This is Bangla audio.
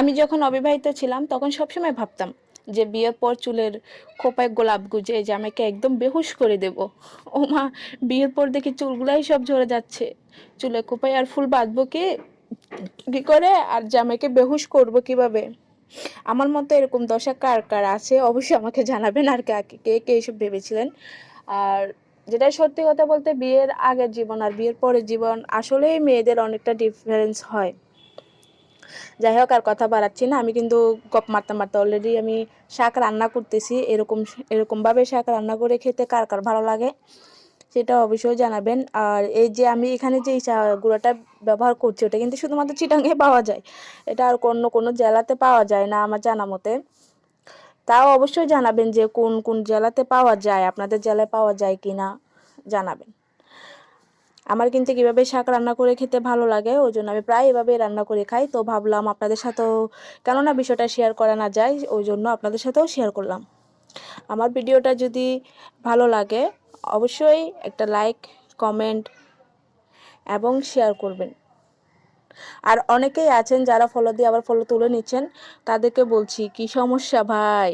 আমি যখন অবিবাহিত ছিলাম, তখন সবসময় ভাবতাম যে বিয়ের পর চুলের খোপায় গোলাপ গুজে জামাইকে একদম বেহুশ করে দেব। ও মা, বিয়ের পর দেখি চুলগুলাই সব ঝরে যাচ্ছে। চুলে খোপায় আর ফুল বাঁধবো কি? কি করে? আর জামাইকে বেহুশ করব কীভাবে? আমার মতো এরকম দশা কার কার আছে, অবশ্যই আমাকে জানাবেন আর কে কে কে এসব ভেবেছিলেন। আর যেটা সত্যি কথা বলতে, বিয়ের আগের জীবন আর বিয়ের পরের জীবন আসলেই মেয়েদের অনেকটা ডিফারেন্স হয়। যাই হোক আর কথা বাড়াচ্ছি না, আমি কিন্তু গপ মারতে মারতে অলরেডি আমি শাক রান্না করতেছি, এরকম, এরকমভাবে শাক রান্না করে খেতে কার কার ভালো লাগে সেটা অবশ্যই জানাবেন। আর এই যে আমি এখানে যে গুঁড়োটা ব্যবহার করছি, ওটা কিন্তু শুধুমাত্র চিটাঙ্গে পাওয়া যায়, এটা আর অন্য কোনো জেলাতে পাওয়া যায় না আমার জানা মতে। তাও অবশ্যই জানাবেন যে কোন কোন জেলাতে পাওয়া যায়, আপনাদের জেলায় পাওয়া যায় কি না জানাবেন। আমার কিন্তু কীভাবে শাক রান্না করে খেতে ভালো লাগে, ওই জন্য আমি প্রায় এভাবে রান্না করে খাই। তো ভাবলাম আপনাদের সাথেও কেননা বিষয়টা শেয়ার করা না যায়, ওই জন্য আপনাদের সাথেও শেয়ার করলাম। আমার ভিডিওটা যদি ভালো লাগে, অবশ্যই একটা লাইক কমেন্ট এবং শেয়ার করবেন। আর অনেকেই আছেন যারা ফলো দিয়ে আবার ফলো তুলে নিচ্ছেন, তাদেরকে বলছি, কি সমস্যা ভাই?